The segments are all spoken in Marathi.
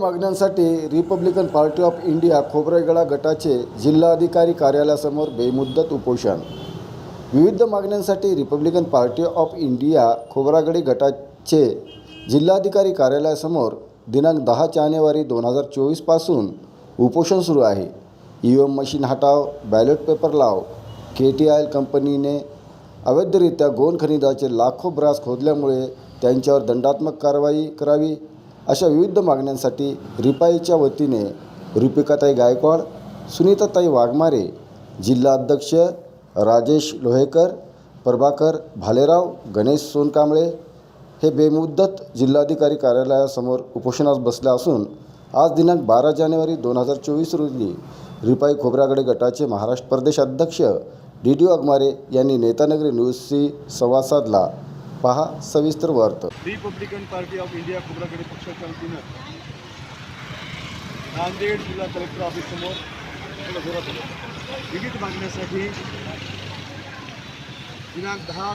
मागण्यांसाठी Republican Party of India Khobragade गटाचे जिल्हाधिकारी कार्यालयासमोर बेमुद्दत उपोषण. विविध मागण्यांसाठी Republican Party of India Khobragade गटाचे जिल्हाधिकारी कार्यालयासमोर दिनांक दहा जानेवारी दोन हजार चोवीसपासून उपोषण सुरू आहे. ई एम मशीन हटाव बॅलेट पेपर लाव के टी आय एल कंपनीने अवैधरित्या गोन खनिजाचे लाखो ब्रास खोदल्यामुळे त्यांच्यावर दंडात्मक कारवाई करावी अशा विविध मागण्यांसाठी रिपाईच्या वतीने रुपिकाताई गायकवाड सुनीताताई वाघमारे जिल्हा अध्यक्ष राजेश लोहेकर प्रभाकर भालेराव गणेश सोनकांबळे हे बेमुद्दत जिल्हाधिकारी कार्यालयासमोर उपोषणास बसले असून आज दिनांक बारा जानेवारी दोन हजार चोवीस रोजी रिपाई खोबरागडे गटाचे महाराष्ट्र प्रदेश अध्यक्ष डी डी वाघमारे यांनी नेतानगरी न्यूजशी संवाद साधला. पहा सविस्तर वार्त. Republican Party of India Khobragade पक्षाच्या वतीनं नांदेड जिल्हा कलेक्टर ऑफिससमोर समोर विविध मागण्यासाठी दिनांक दहा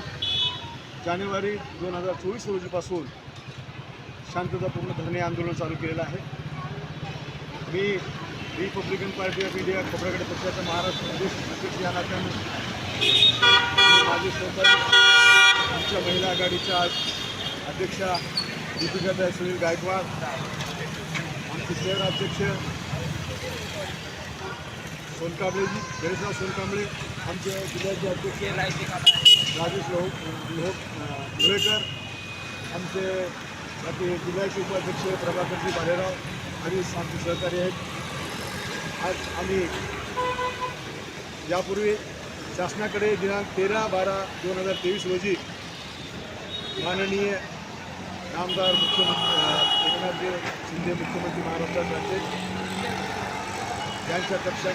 जानेवारी दोन हजार चोवीस रोजीपासून शांततापूर्ण धरणे आंदोलन चालू केलेलं आहे. मी Republican Party of India Khobragade पक्षाचा महाराष्ट्र प्रदेश अध्यक्ष या नात्यानं माझे सहकारी आमच्या महिला आघाडीच्या अध्यक्षा दीपिकाताई सुनील गायकवाड आमचे शहर अध्यक्ष सोनकांबळेजी गणेशराव सोनकांबळे आमचे जिल्ह्याचे अध्यक्ष राजेश लोह लोहक लोहेकर आमचे बाकी जिल्ह्याचे उपाध्यक्ष प्रभाकरजी भालेराव आणि आमचे सहकारी आहेत. आज आम्ही यापूर्वी शासनाकडे दिनांक तेरा बारा दोन हजार तेवीस रोजी माननीय आमदार मुख्यमंत्री एकनाथजी शिंदे मुख्यमंत्री महाराष्ट्राचे यांच्या कक्षात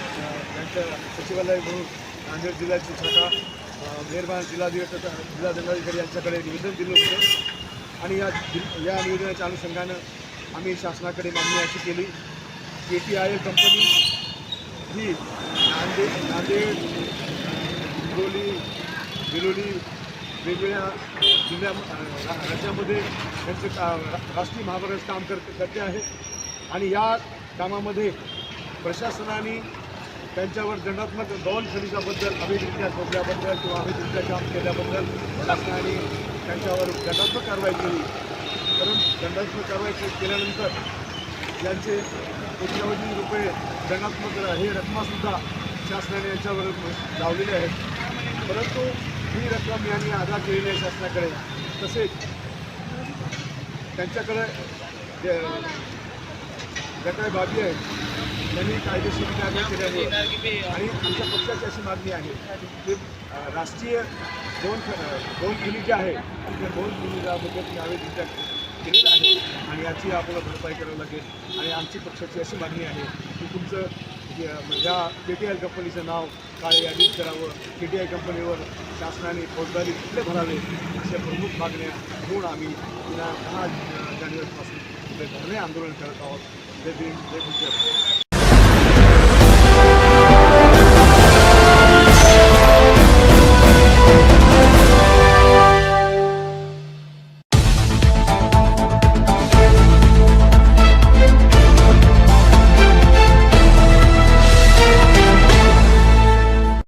त्यांच्या सचिवालय म्हणून नांदेड जिल्ह्याची शाखा अ, मेहरबान जिल्हाधिकारी जिल्हा दंडाधिकारी यांच्याकडे निवेदन दिलं होतं. आणि या या निवेदनाच्या अनुषंगानं आम्ही शासनाकडे मागणी अशी केली K T I L company ही नांदेड नांदेड हिंगोली बिलोली वेगवेगळ्या जिल्ह्या राज्यामध्ये त्यांचे का राष्ट्रीय महामार्गाचं काम कर करते आहे. आणि या कामामध्ये प्रशासनाने त्यांच्यावर दंडात्मक गौण खनिजाबद्दल अवैधरित्या शोधल्याबद्दल किंवा अवैधरित्या काम केल्याबद्दल शासनाने त्यांच्यावर दंडात्मक कारवाई केली. कारण दंडात्मक कारवाई केल्यानंतर यांचे कोट्यावधी रुपये दंडात्मक हे रकमासुद्धा शासनाने याच्यावर लावलेले आहेत. परंतु ही रक्कम यांनी अदा केलेली आहे शासनाकडे. तसेच त्यांच्याकडे ज्या काही बाबी आहेत त्यांनी कायदेशीर अदा केल्यामुळे आणि आमच्या पक्षाची अशी मागणी आहे की राष्ट्रीय दोन दोन खुली ज्या आहे त्या दोन खनिजाबद्दल नावे केलेलं आहे. आणि याची आपल्याला भरपाई करावी लागेल. आणि आमची पक्षाची अशी मागणी आहे की तुमचं या के टी आय कंपनीचं नाव काळे यादीत करावं के टी आय कंपनीवर शासनाने फौजदारी कुठले भरावे अशा प्रमुख मागण्या घेऊन आम्ही दहा जानेवारीपासून धरणे आंदोलन करत आहोत. जय भीम जय भीम